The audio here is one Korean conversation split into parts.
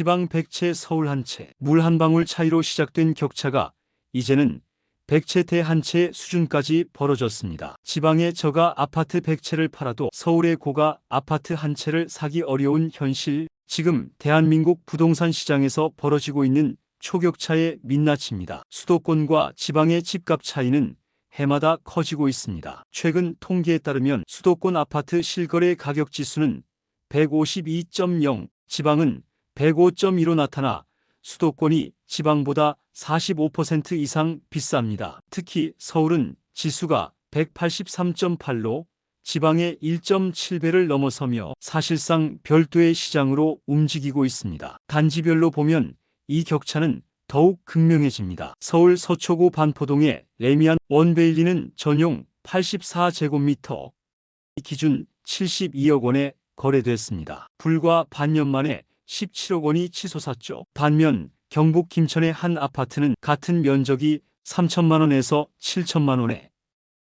지방 100채 서울 한 채, 물 한 방울 차이로 시작된 격차가 이제는 100채 대 한 채 수준까지 벌어졌습니다. 지방의 저가 아파트 100채를 팔아도 서울의 고가 아파트 한 채를 사기 어려운 현실, 지금 대한민국 부동산 시장에서 벌어지고 있는 초격차의 민낯입니다. 수도권과 지방의 집값 차이는 해마다 커지고 있습니다. 최근 통계에 따르면 수도권 아파트 실거래 가격 지수는 152.0, 지방은 105.2로 나타나 수도권이 지방보다 45% 이상 비쌉니다. 특히 서울은 지수가 183.8로 지방의 1.7배를 넘어서며 사실상 별도의 시장으로 움직이고 있습니다. 단지별로 보면 이 격차는 더욱 극명해집니다. 서울 서초구 반포동의 레미안 원베일리는 전용 84제곱미터 기준 72억 원에 거래됐습니다. 불과 반년 만에 17억 원이 치솟았죠. 반면 경북 김천의 한 아파트는 같은 면적이 3천만 원에서 7천만 원에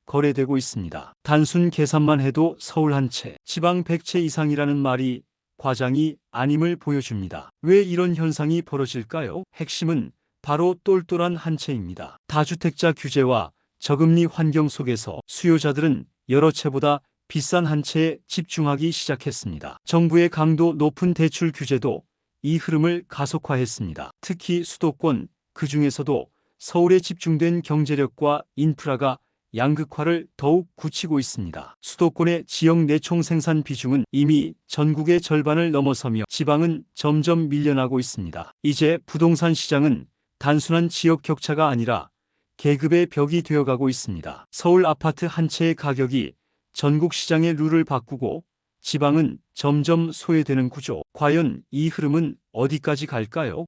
거래되고 있습니다. 단순 계산만 해도 서울 한 채, 지방 100채 이상이라는 말이 과장이 아님을 보여줍니다. 왜 이런 현상이 벌어질까요? 핵심은 바로 똘똘한 한 채입니다. 다주택자 규제와 저금리 환경 속에서 수요자들은 여러 채보다 비싼 한 채에 집중하기 시작했습니다. 정부의 강도 높은 대출 규제도 이 흐름을 가속화했습니다. 특히 수도권, 그 중에서도 서울에 집중된 경제력과 인프라가 양극화를 더욱 굳히고 있습니다. 수도권의 지역 내총 생산 비중은 이미 전국의 절반을 넘어서며 지방은 점점 밀려나고 있습니다. 이제 부동산 시장은 단순한 지역 격차가 아니라 계급의 벽이 되어가고 있습니다. 서울 아파트 한 채의 가격이 전국 시장의 룰을 바꾸고 지방은 점점 소외되는 구조. 과연 이 흐름은 어디까지 갈까요?